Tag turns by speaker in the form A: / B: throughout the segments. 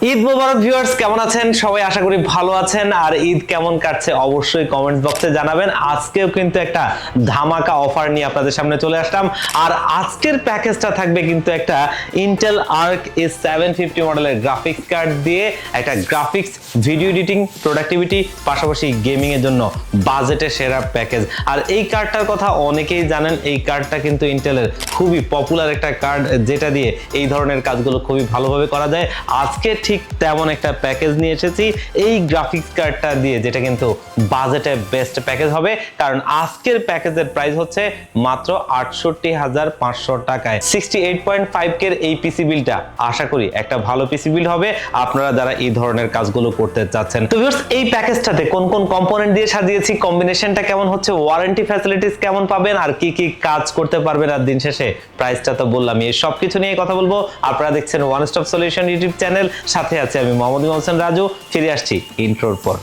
A: ঈদ মোবারক viewers কেমন আছেন? সবাই আশা করি ভালো আছেন। আর ঈদ কেমন কাটছে অবশ্যই কমেন্ট বক্সে জানাবেন। আজকেও কিন্তু একটা ধামাকা অফার নিয়ে আপনাদের সামনে চলে আসলাম। আর আজকের প্যাকেজটা থাকবে কিন্তু একটা Intel Arc S seven fifty মডেলের গ্রাফিক্স কার্ড দিয়ে একটা গ্রাফিক্স ভিডিও এডিটিং প্রোডাক্টিভিটি পাশাপাশি গেমিং এর জন্য বাজেটে সেরা প্যাকেজ আর এই কার্ডটার কথা অনেকেই জানেন, এই কার্ডটা কিন্তু ইন্টেলের খুবই পপুলার একটা কার্ড যেটা দিয়ে এই ধরনের কাজগুলো খুবই ভালোভাবে করা যায়। আজকে ঠিক তেমন একটা প্যাকেজ নিয়ে এসেছি। এই গ্রাফিক্স কার্ডটা দিয়ে যেটা কিন্তু বাজেটে বেস্ট প্যাকেজ হবে, কারণ আজকের প্যাকেজের প্রাইস হচ্ছে মাত্র আটষট্টি হাজার পাঁচশো টাকায়। সিক্সটি এইট পয়েন্ট ফাইভ কের এই পিসি বিলটা আশা করি একটা ভালো পিসি বিল হবে। আপনারা যারা এই ধরনের কাজগুলো করতে চাচ্ছেন। তো এই প্যাকেজটাতে কোন কোন কম্পোনেন্ট দিয়ে সাজিয়েছি কম্বিনেশনটা কেমন হচ্ছে ওয়ারেন্টি ফ্যাসিলিটিস কেমন পাবেন, আর কি কি কাজ করতে পারবেন আর দিন শেষে? প্রাইসটা তো বললাম এই সব কিছু নিয়ে কথা বলব। আপনারা দেখছেন one stop solution YouTube channel সাথে আছি আমি মোহাম্মদ হোসেন রাজু ফিরে আসছি ইন্ট্রোর পর।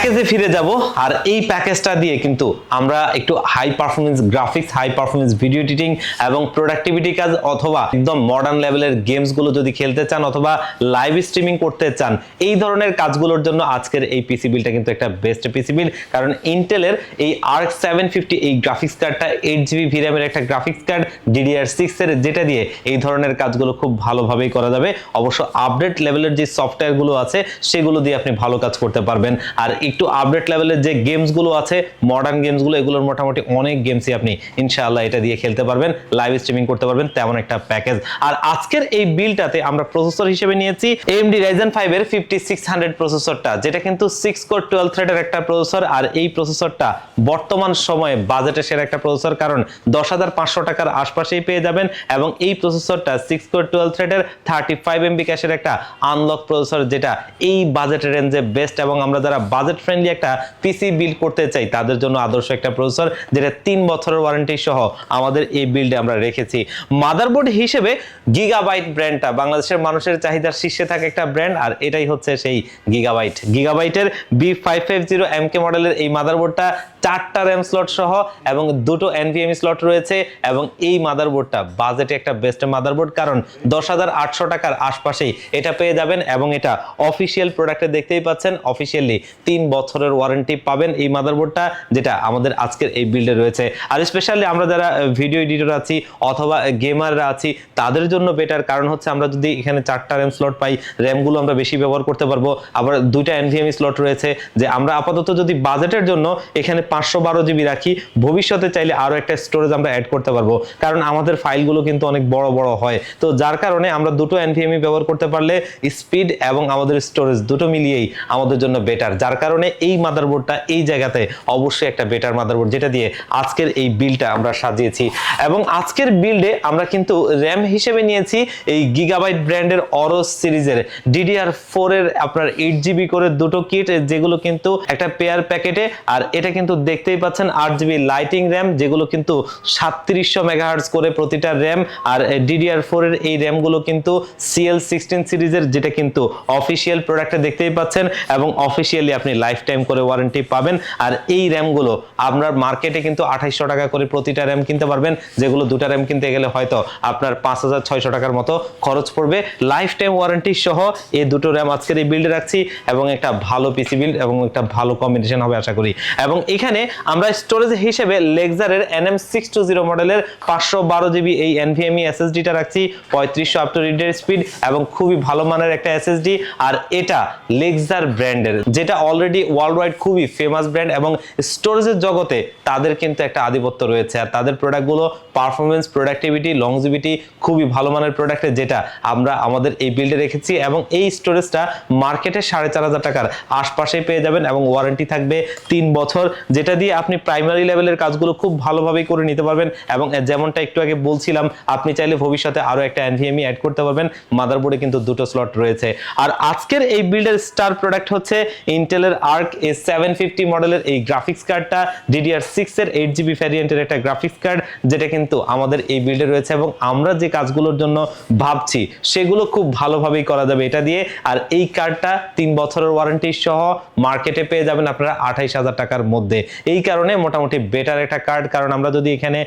A: প্যাকেজে ফিরে যাব। আর এই প্যাকেজটা দিয়ে কিন্তু আমরা একটু high performance graphics high performance video editing এবং প্রোডাক্টিভিটি কাজ অথবা একদম মডার্ন লেভেলের গেমসগুলো যদি খেলতে চান অথবা লাইভ স্ট্রিমিং করতে চান, এই ধরনের কাজগুলোর জন্য আজকের এই পিসি বিলটা কিন্তু একটা বেস্ট পিসি বিল কারণ ইন্টেলের এই আর্ক সেভেন ফিফটি এই গ্রাফিক্স কার্ডটা এইট জিবি ভিরামের একটা গ্রাফিক্স কার্ড ডিডিআর সিক্স এর যেটা দিয়ে এই ধরনের কাজগুলো খুব ভালোভাবেই করা যাবে। অবশ্য আপডেট লেভেলের যে সফটওয়্যারগুলো আছে, সেগুলো দিয়ে আপনি ভালো কাজ করতে পারবেন। আর একটু আপডেট লেভেলের যে গেমসগুলো আছে মডার্ন গেমসগুলো এগুলোর মোটামুটি অনেক গেমসই আপনি ইনশাআল্লাহ এটা দিয়ে খেলতে পারবেন লাইভ স্ট্রিমিং করতে পারবেন, তেমন একটা প্যাকেজ আর আজকের এই বিলটাতে আমরা প্রসেসর হিসেবে নিয়েছি AMD Ryzen 5 এর 5600 প্রসেসরটা যেটা কিন্তু 6 কোর 12 থ্রেডের একটা প্রসেসর আর এই প্রসেসরটা বর্তমান সময়ে বাজেটে সেরা একটা প্রসেসর কারণ 10500 টাকার আশপাশেই পেয়ে যাবেন, এবং এই প্রসেসরটা 6 কোর 12 থ্রেডের 35 এমবি ক্যাশের একটা আনলক প্রসেসর যেটা এই বাজেট রেঞ্জে বেস্ট এবং আমরা যারা বাজেট ফ্রেন্ডলি একটা পিসি বিল্ড করতে চাই, তাদের জন্য আদর্শ একটা প্রসেসর যেটা তিন বছরের ওয়ারেন্টি সহ আমাদের এই বিল্ডে আমরা রেখেছি। মাদারবোর্ড হিসেবে গিগাবাইট ব্র্যান্ডটা বাংলাদেশের মানুষের চাহিদার শীর্ষে থাকে একটা ব্র্যান্ড আর এটাই হচ্ছে সেই gigabyte গিগাবাইটের B five five zero M K মডেলের এই মাদারবোর্ডটা চারটা র্যাম স্লট সহ এবং দুটো এনভিএমই স্লট রয়েছে এবং এই মাদারবোর্ডটা বাজেটে একটা বেস্ট মাদারবোর্ড কারণ দশ হাজার আটশো টাকার আশপাশেই এটা পেয়ে যাবেন এবং এটা অফিসিয়াল প্রোডাক্টে দেখতেই পাচ্ছেন। অফিসিয়ালি তিন বছরের ওয়ারেন্টি পাবেন এই মাদারবোর্ডটা যেটা আমাদের আজকের এই বিল্ডে রয়েছে। আর স্পেশালি আমরা যারা ভিডিও এডিটর আছি অথবা গেমাররা আছি, তাদের জন্য বেটার কারণ হচ্ছে আমরা যদি এখানে চারটা র্যাম স্লট পাই র্যামগুলো আমরা বেশি ব্যবহার করতে পারব। আবার দুইটা এনভিএমই স্লট রয়েছে, যে আমরা আপাতত যদি বাজেটের জন্য এখানে পাঁচশো বারো জিবি রাখি। ভবিষ্যতে চাইলে আরও একটা স্টোরেজ আমরা অ্যাড করতে পারব। কারণ আমাদের ফাইলগুলো কিন্তু অনেক বড় বড় হয়। তো যার কারণে আমরা দুটো এনভিএমই ব্যবহার করতে পারলে স্পিড এবং আমাদের স্টোরেজ দুটো মিলিয়েই আমাদের জন্য বেটার যার কারণে এই মাদারবোর্ডটা এই জায়গাতে অবশ্যই একটা বেটার মাদারবোর্ড যেটা দিয়ে আজকের এই বিলটা আমরা সাজিয়েছি। এবং আজকের বিল্ডে আমরা কিন্তু র্যাম হিসেবে নিয়েছি এই গিগাবাইট ব্র্যান্ডের অরস সিরিজের। ডিডিআর ফোর এর আপনার এইট জিবি করে দুটো কিট যেগুলো কিন্তু একটা পেয়ার প্যাকেটে আর এটা কিন্তু দেখতেই পাচ্ছেন আট জিবি লাইটিং র্যাম যেগুলো কিন্তু সাতত্রিশশো মেগাহার্টস করে প্রতিটা র্যাম আর ডিডিআর ফোর এর এই র্যামগুলো কিন্তু সিএল সিক্সটিন সিরিজের যেটা কিন্তু অফিসিয়াল প্রোডাক্টে দেখতেই পাচ্ছেন, এবং অফিসিয়ালি আপনি লাইফ টাইম করে ওয়ারেন্টি পাবেন। আর এই র্যামগুলো আপনার মার্কেটে কিন্তু আঠাইশশো টাকা করে প্রতিটা র্যাম কিনতে পারবেন, যেগুলো দুটা র্যাম কিনতে গেলে হয়তো আপনার পাঁচ হাজার ছয়শো টাকার মতো খরচ পড়বে। লাইফ টাইম ওয়ারেন্টি সহ এই দুটো র্যাম আজকের এই বিল্ডে রাখছি, এবং একটা ভালো পিসি বিল্ড এবং একটা ভালো কম্বিনেশন হবে আশা করি। এবং এখানে আমরা স্টোরেজ হিসেবে লেক্সারের এনএম সিক্স টু জিরো মডেলের পাঁচশো বারো জিবি এই এনভিএমই এসএসডিটা রাখছি, পঁয়ত্রিশশো আপ টু রিডের স্পিড এবং খুবই ভালো মানের একটা এসএসডি আর এটা লেক্সার ব্র্যান্ডের যেটা অলরেডি ওয়ার্ল্ড ওয়াইড খুবই ফেমাস ব্র্যান্ড এবং স্টোরেজের জগতে তাদের কিন্তু একটা আধিপত্য রয়েছে। আর তাদের প্রোডাক্টগুলো পারফরমেন্স প্রোডাক্টিভিটি লংজিভিটি খুবই ভালো মানের প্রোডাক্টে যেটা আমরা আমাদের এই বিল্ডে রেখেছি এবং এই স্টোরেজটা মার্কেটে সাড়ে চার হাজার টাকার আশপাশেই পেয়ে যাবেন এবং ওয়ারেন্টি থাকবে তিন বছর যেটা দিয়ে আপনি প্রাইমারি লেভেলের কাজগুলো খুব ভালোভাবেই করে নিতে পারবেন এবং যেমনটা একটু আগে বলছিলাম, আপনি চাইলে ভবিষ্যতে আরও একটা এনভিএমই অ্যাড করতে পারবেন। মাদারবোর্ডে কিন্তু দুটো স্লট রয়েছে। আর আজকের এই বিল্ডের স্টার প্রোডাক্ট হচ্ছে ইন্টেলের আর্ক এ সেভেন ফিফটি মডেলের এই গ্রাফিক্স কার্ডটা ডিডিআর সিক্স এর এইট জিবি ভ্যারিয়েন্টের একটা গ্রাফিক্স কার্ড যেটা কিন্তু আমাদের এই বিল্ডে রয়েছে এবং আমরা যে কাজগুলোর জন্য ভাবছি, সেগুলো খুব ভালোভাবেই করা যাবে এটা দিয়ে। আর এই কার্ডটা তিন বছরের ওয়ারেন্টি সহ মার্কেটে পেয়ে যাবেন আপনারা আঠাইশ হাজার টাকার মধ্যে। এই কারণে মোটামুটি বেটার একটা কার্ড কারণ আমরা যদি এখানে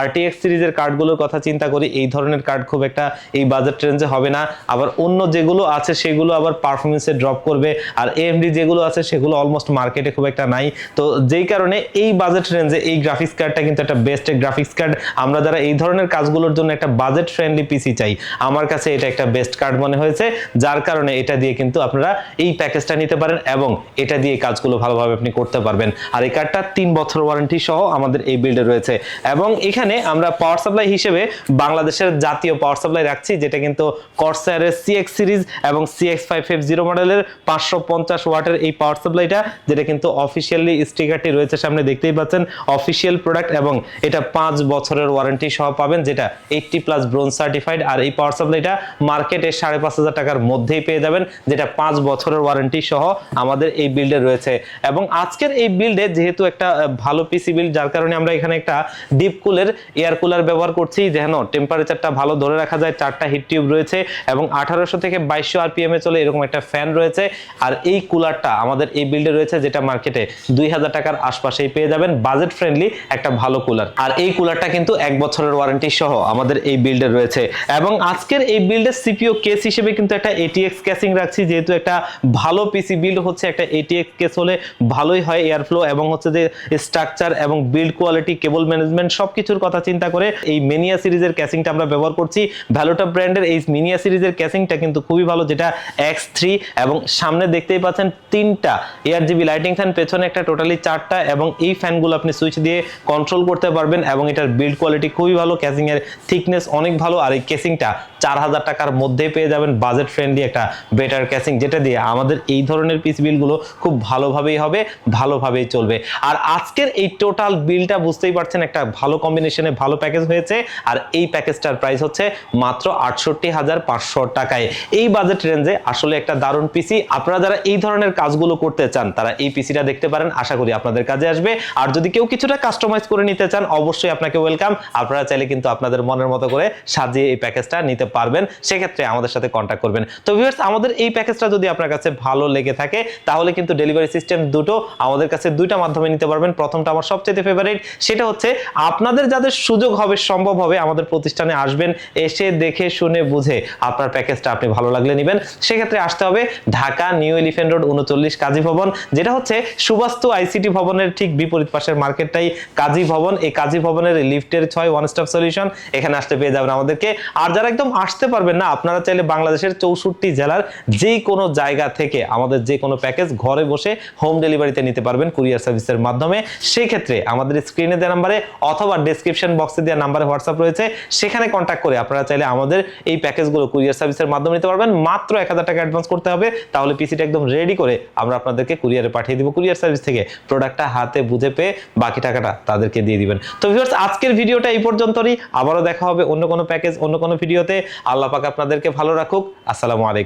A: আরটিএক্স সিরিজের কার্ডগুলোর কথা চিন্তা করি, এই ধরনের কার্ড খুব একটা এই বাজেট রেঞ্জে হবে না। আবার অন্য যেগুলো আছে, সেগুলো আবার পারফরমেন্সে ড্রপ করবে। আর এএমডি যেগুলো আছে, সেগুলো অলমোস্ট মার্কেটে খুব একটা নাই। তো যেই কারণে এই বাজেট রেঞ্জে এই গ্রাফিক্স কার্ডটা কিন্তু একটা বেস্ট গ্রাফিক্স কার্ড আমরা যারা এই ধরনের কাজগুলোর জন্য একটা বাজেট ফ্রেন্ডলি পিসি চাই, আমার কাছে এটা একটা বেস্ট কার্ড মনে হয়েছে। যার কারণে এটা দিয়ে কিন্তু আপনারা এই প্যাকেজটা নিতে পারেন এবং এটা দিয়ে কাজগুলো ভালোভাবে আপনি করতে পারবেন। আর এই কার্ডটা তিন বছর ওয়ারেন্টি সহ আমাদের এই বিল্ডে রয়েছে। এবং এখানে আমরা পাওয়ার সাপ্লাই হিসেবে বাংলাদেশের জাতীয় পাওয়ার সাপ্লাই রাখছি, যেটা কিন্তু কর্সারের সিএক্স সিরিজ এবং সিএক্স ফাইভ ফাইভ জিরো মডেলের পাঁচশো পঞ্চাশ ওয়াটের এই পাওয়ার সাপ্লাইটা যেটা কিন্তু অফিসিয়ালি স্টিকারটি রয়েছে সামনে দেখতেই পাচ্ছেন। অফিসিয়াল প্রোডাক্ট এবং এটা পাঁচ বছরের ওয়ারেন্টি সহ পাবেন, যেটা এইটটি প্লাস ব্রোঞ্জ সার্টিফাইড আর এই পাওয়ার সাপ্লাইটা মার্কেটে সাড়ে পাঁচ হাজার টাকার মধ্যেই পেয়ে যাবেন, যেটা পাঁচ বছরের ওয়ারেন্টি সহ আমাদের এই বিল্ডে রয়েছে। এবং আজকের এই বিল্ডে যেহেতু একটা ভালো পিসি বিল্ড যার কারণে আমরা এখানে একটা ডিপ কুলের এয়ার কুলার ব্যবহার করছি, যেন টেম্পারেচারটা ভালো ধরে রাখা যায়, চারটা হিট টিউব রয়েছে, এবং আঠারোশো থেকে বাইশশো আরপিএম এ চলে এরকম একটা ফ্যান রয়েছে, আর এই কুলারটা আমাদের এই বিল্ডে রয়েছে, যেটা মার্কেটে দুই হাজার টাকার আশপাশেই পেয়ে যাবেন বাজেট ফ্রেন্ডলি একটা ভালো কুলার আর এই কুলারটা কিন্তু এক বছরের ওয়ারেন্টি সহ আমাদের এই বিল্ডে রয়েছে। এবং আজকের এই বিল্ডের সিপিও কেস হিসেবে কিন্তু একটা এটিএক্স ক্যাসিং রাখছি, যেহেতু একটা ভালো পিসি বিল্ড হচ্ছে, একটা এটিএক্স কেস হলে ভালোই হয় এয়ারফ্লো এবং হচ্ছে যে স্ট্রাকচার এবং বিল্ড কোয়ালিটি কেবল ম্যানেজমেন্ট সবকিছুর কথা চিন্তা করে এই মেনিয়া সিরিজের ক্যাসিংটা আমরা ব্যবহার করছি। ভ্যালোটা ব্র্যান্ডের এই মিনিয়া সিরিজের ক্যাসিংটা কিন্তু খুবই ভালো, যেটা এক্স থ্রি এবং সামনে দেখতেই পাচ্ছেন তিনটা এয়ার জিবি লাইটিং ফ্যান পেছনে একটা টোটালি চারটা এবং এই ফ্যানগুলো আপনি সুইচ দিয়ে কন্ট্রোল করতে পারবেন এবং এটার বিল্ড কোয়ালিটি খুবই ভালো ক্যাসিং এর থিকনেস অনেক ভালো আর এই কেসিংটা চার হাজার টাকার মধ্যেই পেয়ে যাবেন বাজেট ফ্রেন্ডলি একটা বেটার ক্যাসিং যেটা দিয়ে আমাদের এই ধরনের পিস বিলগুলো খুব ভালোভাবেই হবে, ভালোভাবেই চলবে। আর আজকের এই টোটাল বিলটা বুঝতেই পারছেন, একটা ভালো কম্বিনেশনে ভালো প্যাকেজ হয়েছে। আর এই প্যাকেজটার প্রাইস হচ্ছে মাত্র আটষট্টি হাজার পাঁচশো টাকায়। এই বাজেট রেঞ্জে আসলে একটা দারুণ পিসি আপনারা যারা এই ধরনের কাজগুলো করতে চান, তারা এই পিসিটা দেখতে পারেন। আশা করি আপনাদের কাজে আসবে। আর যদি কেউ কিছুটা কাস্টমাইজ করে নিতে চান, অবশ্যই আপনাকে ওয়েলকাম আপনারা চাইলে কিন্তু আপনাদের মনের মতো করে সাজিয়ে এই প্যাকেজটা নিতে পারবেন। সেক্ষেত্রে আমাদের সাথে কন্ট্যাক্ট করবেন। তো ভিউয়ার্স আমাদের এই প্যাকেজটা যদি আপনার কাছে ভালো লেগে থাকে, তাহলে কিন্তু ডেলিভারি সিস্টেম দুটো, আমাদের কাছে দুইটা মাধ্যমে নিতে পারবেন। প্রথমটা আমার সবচেয়ে ফেভারিট সেটা হচ্ছে আপনাদের যাদের সুযোগ হবে, সম্ভব হবে আমাদের প্রতিষ্ঠানে আসবেন, এসে দেখে, শুনে, বুঝে আপনার প্যাকেজটা আপনি ভালো লাগলে নেবেন। সেক্ষেত্রে আসতে হবে ঢাকা নিউ এলিফেন্ট রোড উনচল্লিশ কাজী ভবন, যেটা হচ্ছে সুবাস্তু আইসিটি ভবনের ঠিক বিপরীত পাশের মার্কেটটাই কাজী ভবন। এই কাজী ভবনের লিফটের ছয় ওয়ান স্টপ সলিউশন এখানে আসতে পেয়ে যাবেন আমাদেরকে। আর যারা একদম আসতে পারবেন না, আপনারা চাইলে বাংলাদেশের চৌষট্টি জেলার যে কোনো জায়গা থেকে আমাদের যে কোনো প্যাকেজ ঘরে বসে হোম ডেলিভারিতে নিতে পারবেন, কুরিয়ার সার্ভিসের মাধ্যমে সেই ক্ষেত্রে আমাদের স্ক্রিনে দেওয়া নাম্বারে অথবা ডেসক্রিপশন বক্সে দেওয়া নাম্বারে হোয়াটসঅ্যাপ রয়েছে। সেখানে কন্ট্যাক্ট করে আপনারা চাইলে আমাদের এই প্যাকেজগুলো কুরিয়ার সার্ভিসের মাধ্যমে নিতে পারবেন। মাত্র এক হাজার টাকা অ্যাডভান্স করতে হবে। তাহলে পিসিটা একদম রেডি করে আমরা আপনাদেরকে কুরিয়ারে পাঠিয়ে দিব। কুরিয়ার সার্ভিস থেকে প্রোডাক্টটা হাতে বুঝে পেয়ে বাকি টাকাটা তাদেরকে দিয়ে দিবেন। তো ভিউয়ার্স আজকের ভিডিওটা এই পর্যন্তই আবারও দেখা হবে অন্য কোনো প্যাকেজ অন্য কোনো ভিডিওতে আল্লাহ পাক আপনাদেরকে ভালো রাখুক। আসসালামু আলাইকুম।